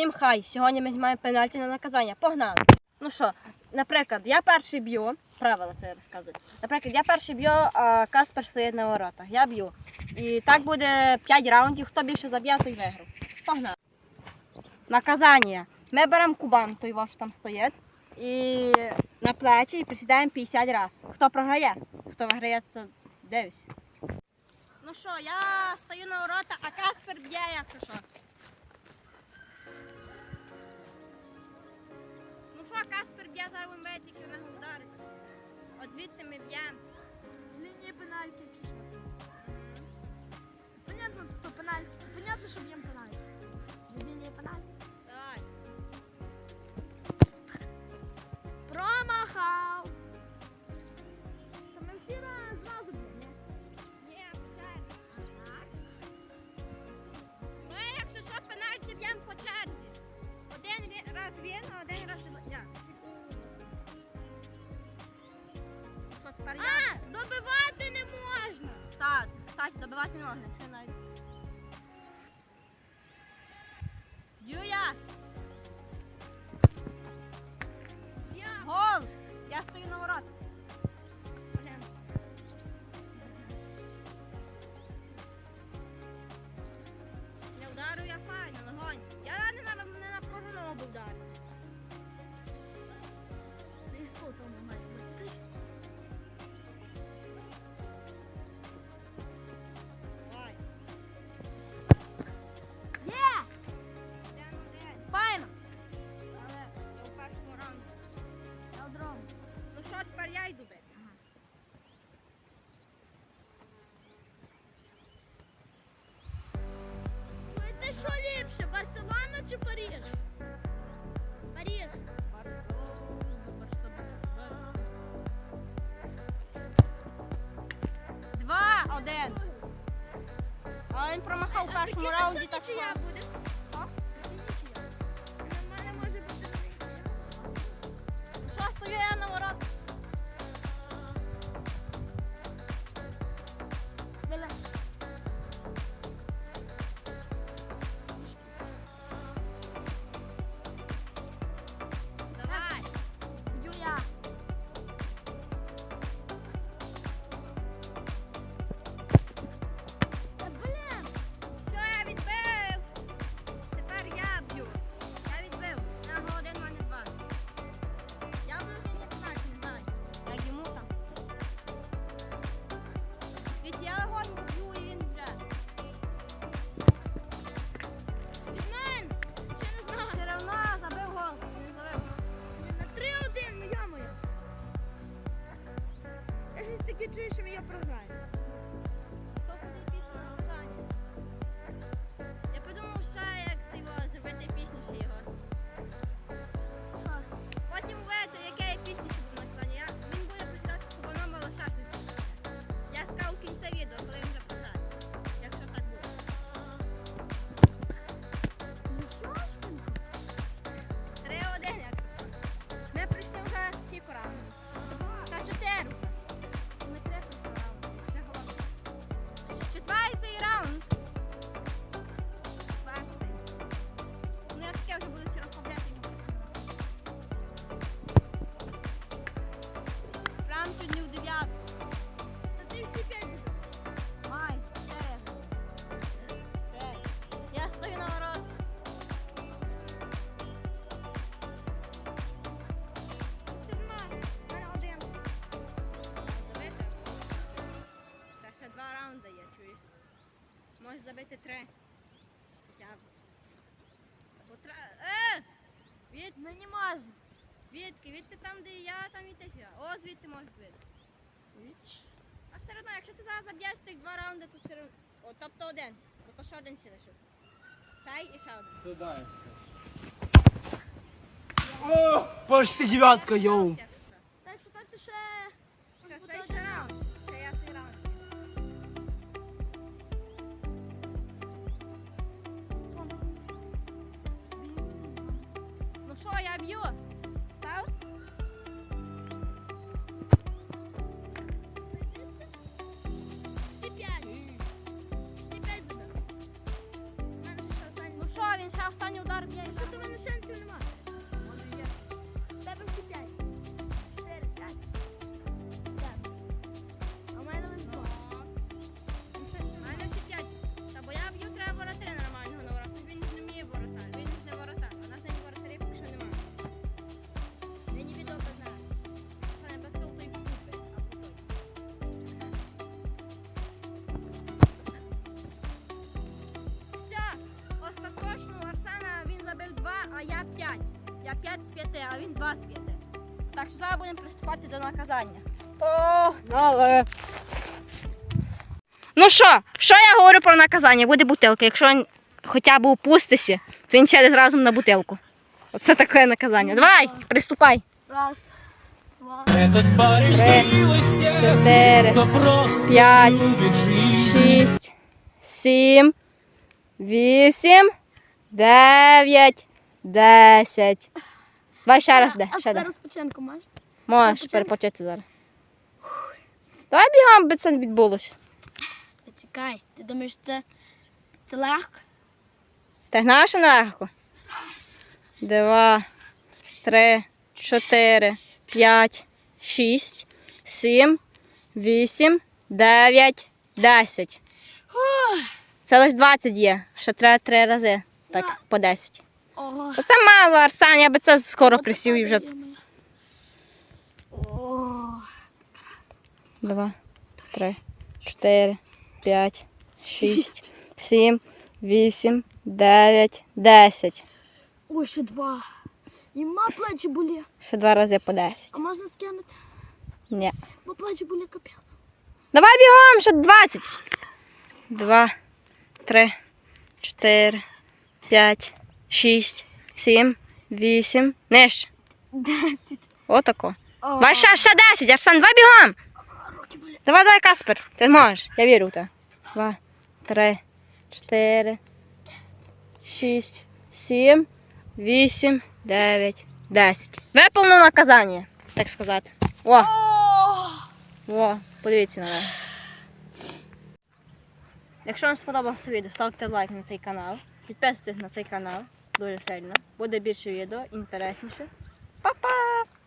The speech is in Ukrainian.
Всім хай! Сьогодні ми знімаємо пенальті на наказання. Погнали! Ну що, наприклад, я перший б'ю, правила це я розказую. Наприклад, я перший б'ю, а Каспер стоїть на воротах. Я б'ю. І так буде 5 раундів. Хто більше заб'є, той виграв. Погнали! Наказання. Ми беремо кубан, той ваш там стоїть. І на плечі і присідаємо 50 разів. Хто програє? Хто виграє, це дивись. Ну що, я стою на ворота, а Каспер б'є, якщо що. Ну що, Каспер б'є, зараз він на гондари. От звідти ми б'ємо. Кстати, добивати не можна, Що ліпше, Барселона чи Паріж? Паріж. Два, один. Але він промахав у першому раунді, так що. Я чую, що я програю. Забити три. Тра... Е! Від... Ну не можна. Відки, відки там, де я, там і ти. сюди. О, звідти можеш бити. А все одно, якщо ти зараз заб'єш цих два раунди, то все одно. О, тобто один. Бо то ще один сі лишив. Цей і ще один. Туда. О, почти девятка, йоу. Так що так ще. Ще ще раунд. Ще я цей раунд. Що, я б'ю? Став? Всі п'ять. Всі п'ять. Ну що, він ще останній удар б'є. Що ти мене шансів немає? 5 з 5, а він 2 з 5. Так що зараз будемо приступати до наказання. Погнали! Ну що, що я говорю про наказання? Буде бутилка. Якщо він хоча б упустися, то він сяде зразу на бутилку. Оце таке наказання. Давай, приступай. Раз, Три, чотири, п'ять, шість, сім, вісім, дев'ять, десять. Давай ще раз де. А Ще де. зараз починку можеш? Можеш перепочити зараз. Давай бігом, би це відбулося. Чекай, ти думаєш, це, це легко? Ти знаєш, що нелегко? Два, три, чотири, п'ять, шість, сім, вісім, дев'ять, десять. Це лише 20 є. Ще треба три рази. Так, по 10. Ого. То це мало, Арсен, я би це скоро присів і вже. Два, три, чотири, п'ять, шість, сім, вісім, дев'ять, десять. Ой, ще два. І ма плечі болі. Ще два рази по 10. А можна скинути? Ні. Бо плечі болі капець. Давай бігом, ще 20. Два, три, чотири, п'ять, шість, сім, вісім. Нижче. Десять. Отако. Давай ще, ще 10, Арсен, давай бігом. Давай, давай, Каспер. Ти зможеш, я вірю в тебе. Два, три, чотири, шість, сім, вісім, дев'ять, десять. Виповнив наказання, так сказати. О! о, подивіться на мене. Якщо вам сподобалося відео, ставте лайк на цей канал. Підписуйтесь на цей канал дуже сильно. Буде більше відео, інтересніше. Па-па!